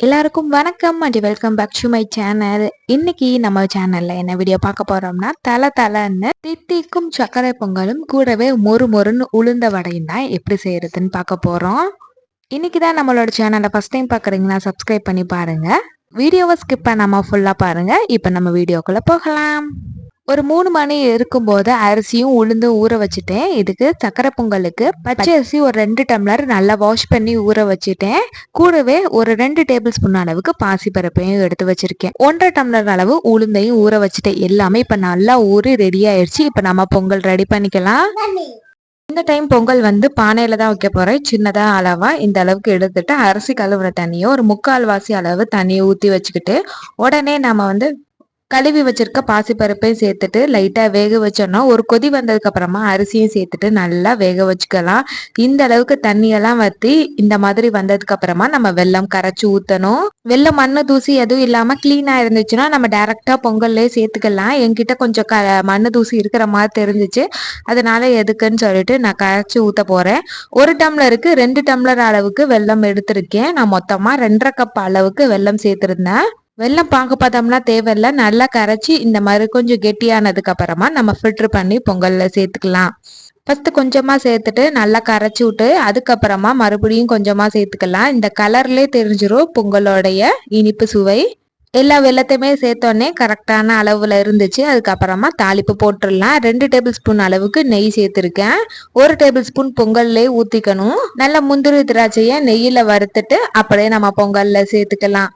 எல்லாருக்கும் வணக்கம் and welcome back to my channel இன்னைக்கு நம்ம சேனல்ல என்ன வீடியோ பார்க்க போறோம்னா தலை தலைன்னு தித்திக்கும் சர்க்கரை பொங்கலும் கூடவே மொறு மொறுன்னு உளுந்த வடையும் தான் எப்படி செய்யறதுன்னு பார்க்க போறோம். இன்னைக்கு தான் நம்மளோட சேனலை ஃபர்ஸ்ட் டைம் பார்க்குறீங்கன்னா சப்ஸ்கிரைப் பண்ணி பாருங்க. வீடியோவை ஸ்கிப் பண்ணாம ஃபுல்லா பாருங்க. இப்போ நம்ம வீடியோக்குள்ள போகலாம். ஒரு மூணு மணி இருக்கும்போது அரிசியும் உளுந்து ஊற வச்சுட்டேன். இதுக்கு சக்கரை பொங்கலுக்கு பச்சை அரிசி ஒரு ரெண்டு டம்ளர் நல்லா வாஷ் பண்ணி ஊற வச்சுட்டேன். கூடவே ஒரு ரெண்டு டேபிள் ஸ்பூன் அளவுக்கு பாசி பருப்பையும் எடுத்து வச்சிருக்கேன். ஒன்றரை டம்ளர் அளவு உளுந்தையும் ஊற வச்சுட்டேன். எல்லாமே இப்ப நல்லா ஊறி ரெடி ஆயிடுச்சு இப்ப நம்ம பொங்கல் ரெடி பண்ணிக்கலாம். இந்த டைம் பொங்கல் வந்து பானையில தான் வைக்க போறேன். சின்னதா அளவா இந்த அளவுக்கு எடுத்துட்டு அரிசி கழுவுற தண்ணியை ஒரு முக்கால் வாசி அளவு தண்ணியை ஊத்தி வச்சுக்கிட்டு உடனே நம்ம வந்து கழுவி வச்சிருக்க பாசிப்பருப்பையும் சேர்த்துட்டு லைட்டாக வேக வச்சோம்னா ஒரு கொதி வந்ததுக்கு அப்புறமா அரிசியும் சேர்த்துட்டு நல்லா வேக வச்சுக்கலாம். இந்த அளவுக்கு தண்ணியெல்லாம் வற்றி இந்த மாதிரி வந்ததுக்கு அப்புறமா நம்ம வெள்ளம் கரைச்சி ஊற்றணும் வெள்ளம் மண்ணு தூசி எதுவும் இல்லாமல் க்ளீனாக இருந்துச்சுன்னா நம்ம டேரெக்டாக பொங்கல்லே சேர்த்துக்கலாம். என்கிட்ட கொஞ்சம் க மண்ணு தூசி இருக்கிற மாதிரி தெரிஞ்சிச்சு. அதனால எதுக்குன்னு சொல்லிட்டு நான் கரைச்சி ஊற்ற போகிறேன் ஒரு டம்ளருக்கு ரெண்டு டம்ளர் அளவுக்கு வெள்ளம் எடுத்திருக்கேன். நான் மொத்தமாக ரெண்டரை கப் அளவுக்கு வெள்ளம் சேர்த்துருந்தேன். வெள்ளம் பாங்கு பதம்லாம் தேவையில்ல. நல்லா கரைச்சி இந்த மாதிரி கொஞ்சம் கெட்டியானதுக்கு அப்புறமா நம்ம ஃபில்டர் பண்ணி பொங்கல்ல சேர்த்துக்கலாம். ஃபஸ்ட்டு கொஞ்சமாக சேர்த்துட்டு நல்லா கரைச்சி விட்டு அதுக்கப்புறமா மறுபடியும் கொஞ்சமாக சேர்த்துக்கலாம். இந்த கலர்லேயே தெரிஞ்சிடும் பொங்கலோடைய இனிப்பு சுவை. எல்லா வெள்ளத்தையுமே சேர்த்தோடனே கரெக்டான அளவில் இருந்துச்சு. அதுக்கப்புறமா தாளிப்பு போட்டுடலாம். ரெண்டு டேபிள் ஸ்பூன் அளவுக்கு நெய் சேர்த்துருக்கேன். ஒரு டேபிள் ஸ்பூன் பொங்கல்லே ஊற்றிக்கணும் நல்லா முந்திரி திராட்சையை நெய்யில் வறுத்துட்டு அப்படியே நம்ம பொங்கலில் சேர்த்துக்கலாம்.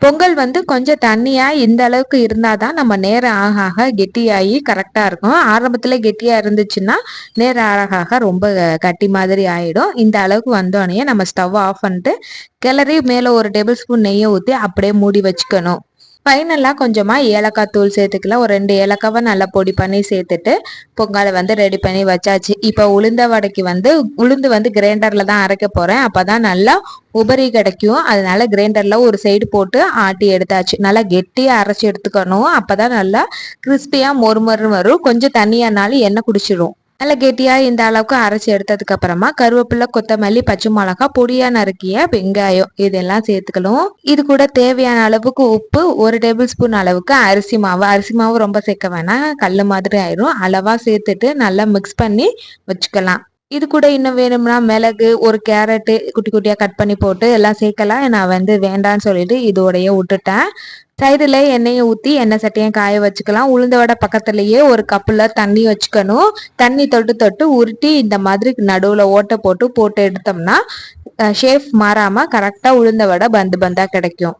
பொங்கல் வந்து கொஞ்சம் தண்ணியா இந்த அளவுக்கு இருந்தாதான் நம்ம நேரம் ஆக ஆக கெட்டியாகி கரெக்டா இருக்கும். ஆரம்பத்துல கெட்டியா இருந்துச்சுன்னா நேரம் ஆக ஆக ரொம்ப கட்டி மாதிரி ஆயிடும். இந்த அளவுக்கு வந்தோடனே நம்ம ஸ்டவ் ஆஃப் பண்ணிட்டு கிளறி மேல ஒரு டேபிள் ஸ்பூன் நெய்யை ஊற்றி அப்படியே மூடி வச்சுக்கணும். ஃபைனலாக கொஞ்சமாக ஏலக்காய் தூள் சேர்த்துக்கலாம். ஒரு ரெண்டு ஏலக்காவை நல்லா பொடி பண்ணி சேர்த்துட்டு பொங்கலை வந்து ரெடி பண்ணி வச்சாச்சு. இப்போ உளுந்த வடைக்கு வந்து உளுந்து வந்து கிரைண்டரில் தான் அரைக்க போகிறேன் அப்போ தான் நல்லா உபரி கிடைக்கும். அதனால கிரைண்டரில் ஒரு சைடு போட்டு ஆட்டி எடுத்தாச்சு. நல்லா கெட்டியாக அரைச்சி எடுத்துக்கணும். அப்போ தான் நல்லா கிறிஸ்பியாக மொறு மொறு வரும். கொஞ்சம் தண்ணியானாலும் எண்ணெய் குடிச்சிடும் நல்ல கெட்டியா இந்த அளவுக்கு அரைச்சி எடுத்ததுக்கு அப்புறமா கருவேப்பிலை கொத்தமல்லி பச்சை மிளகா பொடியா நறுக்கிய வெங்காயம் இதெல்லாம் சேர்த்துக்கணும். இது கூட தேவையான அளவுக்கு உப்பு ஒரு டேபிள் ஸ்பூன் அளவுக்கு அரிசி மாவு. அரிசி மாவு ரொம்ப சேர்க்க வேணாம். கல் மாதிரி ஆயிரும். அளவா சேர்த்துட்டு நல்லா மிக்ஸ் பண்ணி வச்சுக்கலாம். இது கூட இன்னும் வேணும்னா மிளகு ஒரு கேரட்டு குட்டி குட்டியாக கட் பண்ணி போட்டு எல்லாம் சேர்க்கலாம். நான் வந்து வேண்டான்னு சொல்லிட்டு இதோடைய விட்டுட்டேன். சைடில் எண்ணெயை ஊற்றி எண்ணெய் சட்டையும் காய வச்சுக்கலாம். உளுந்த வடை பக்கத்துலேயே ஒரு கப்பில் தண்ணி வச்சுக்கணும். தண்ணி தொட்டு தொட்டு உருட்டி இந்த மாதிரி நடுவில் ஓட்டை போட்டு போட்டு எடுத்தோம்னா ஷேஃப் மாறாமல் கரெக்டாக உளுந்த வடை பந்து பந்தாக கிடைக்கும்.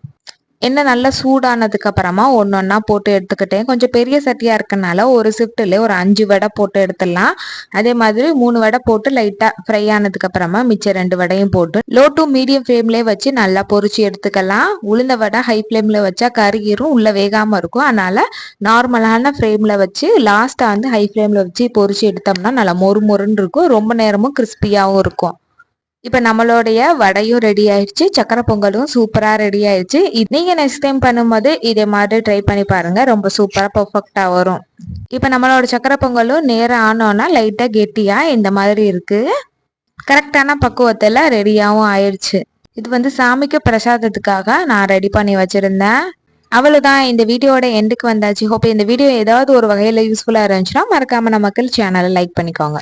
எண்ணெய் நல்லா சூடானதுக்கு அப்புறமா ஒன்று ஒன்றா போட்டு எடுத்துக்கிட்டேன். கொஞ்சம் பெரிய சட்டியாக இருக்கனால ஒரு ஷிஃப்ட்டில் ஒரு அஞ்சு வடை போட்டு எடுத்துடலாம். அதே மாதிரி மூணு வடை போட்டு லைட்டாக ஃப்ரை ஆனதுக்கு அப்புறமா மிச்சம் ரெண்டு வடையும் போட்டு லோ டு மீடியம் ஃப்ளேம்லேயே வச்சு நல்லா பொறிச்சு எடுத்துக்கலாம். உளுந்த வடை ஹை ஃப்ளேமில் வச்சா கருகிரும் உள்ளே வேகாமல் இருக்கும். அதனால் நார்மலான ஃப்ளேமில் வச்சு லாஸ்ட்டாக வந்து ஹை ஃப்ளேமில் வச்சு பொறிச்சு எடுத்தோம்னா நல்லா மொறு மொறுன்னு இருக்கும். ரொம்ப நேரமும் கிறிஸ்பியாகவும் இருக்கும். இப்போ நம்மளுடைய வடையும் ரெடி ஆயிடுச்சு சக்கரை பொங்கலும் சூப்பராக ரெடி ஆயிடுச்சு. நீங்கள் நெக்ஸ்ட் டைம் பண்ணும்போது இதே மாதிரி ட்ரை பண்ணி பாருங்க ரொம்ப சூப்பராக பர்ஃபெக்டாக வரும். இப்போ நம்மளோட சக்கரை பொங்கலும் நேரம் ஆனோன்னா லைட்டாக கெட்டியாக இந்த மாதிரி இருக்கு. கரெக்டான பக்குவத்தில் ரெடியாகவும் ஆயிடுச்சு. இது வந்து சாமிக்கு பிரசாதத்துக்காக நான் ரெடி பண்ணி வச்சுருந்தேன். அவ்வளோதான் இந்த வீடியோட எண்டுக்கு வந்தாச்சு. ஹோப் இந்த வீடியோ ஏதாவது ஒரு வகையில் யூஸ்ஃபுல்லாக இருந்துச்சுன்னா மறக்காமல் நமக்கு சேனலை லைக் பண்ணிக்கோங்க.